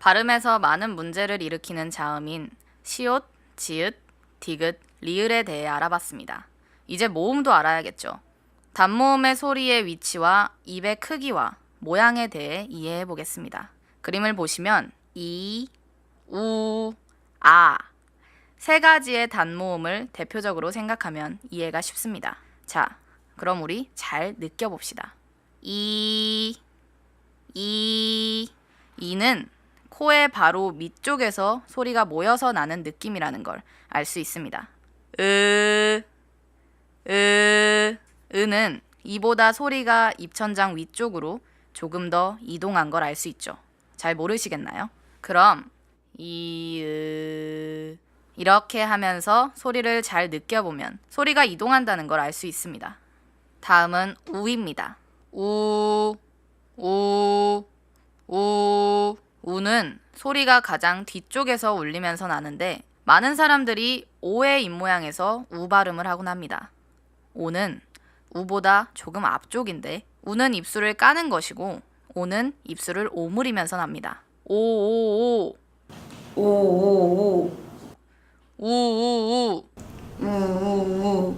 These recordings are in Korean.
발음에서 많은 문제를 일으키는 자음인 시옷, 지읒, 디귿, 리을에 대해 알아봤습니다. 이제 모음도 알아야겠죠. 단모음의 소리의 위치와 입의 크기와 모양에 대해 이해해 보겠습니다. 그림을 보시면 이, 우, 아. 세 가지의 단모음을 대표적으로 생각하면 이해가 쉽습니다. 자, 그럼 우리 잘 느껴봅시다. 이, 이, 이는 코의 바로 밑쪽에서 소리가 모여서 나는 느낌이라는 걸 알 수 있습니다. 으, 으, 으는 이보다 소리가 입천장 위쪽으로 조금 더 이동한 걸 알 수 있죠. 잘 모르시겠나요? 그럼 이, 으, 이렇게 하면서 소리를 잘 느껴보면 소리가 이동한다는 걸 알 수 있습니다. 다음은 우입니다. 우, 우, 우. 우는 소리가 가장 뒤쪽에서 울리면서 나는데 많은 사람들이 오의 입모양에서 우 발음을 하곤 합니다. 오는 우보다 조금 앞쪽인데 우는 입술을 까는 것이고 오는 입술을 오므리면서 납니다. 오오오 오오오 우우우 우우우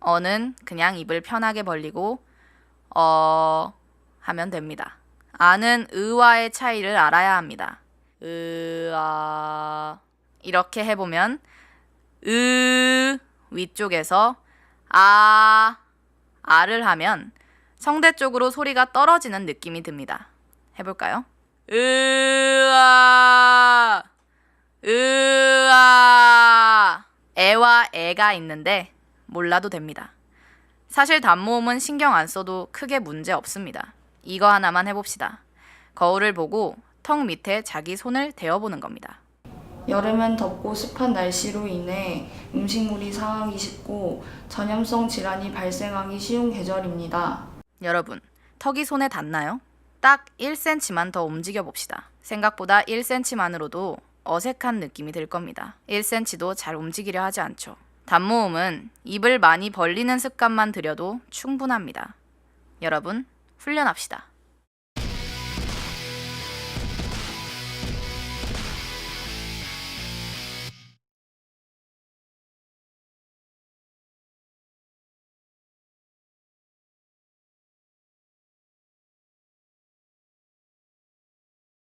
어는 그냥 입을 편하게 벌리고 어 하면 됩니다. 아는 의와의 차이를 알아야 합니다. 의아 이렇게 해보면 으 위쪽에서 아 아를 하면 성대 쪽으로 소리가 떨어지는 느낌이 듭니다. 해볼까요? 으아 으아 애와 애가 있는데 몰라도 됩니다. 사실 단모음은 신경 안 써도 크게 문제 없습니다. 이거 하나만 해봅시다. 거울을 보고 턱 밑에 자기 손을 대어보는 겁니다. 여름엔 덥고 습한 날씨로 인해 음식물이 상하기 쉽고 전염성 질환이 발생하기 쉬운 계절입니다. 여러분, 턱이 손에 닿나요? 딱 1cm만 더 움직여 봅시다. 생각보다 1cm만으로도 어색한 느낌이 들 겁니다. 1cm도 잘 움직이려 하지 않죠. 단모음은 입을 많이 벌리는 습관만 들여도 충분합니다. 여러분, 훈련합시다.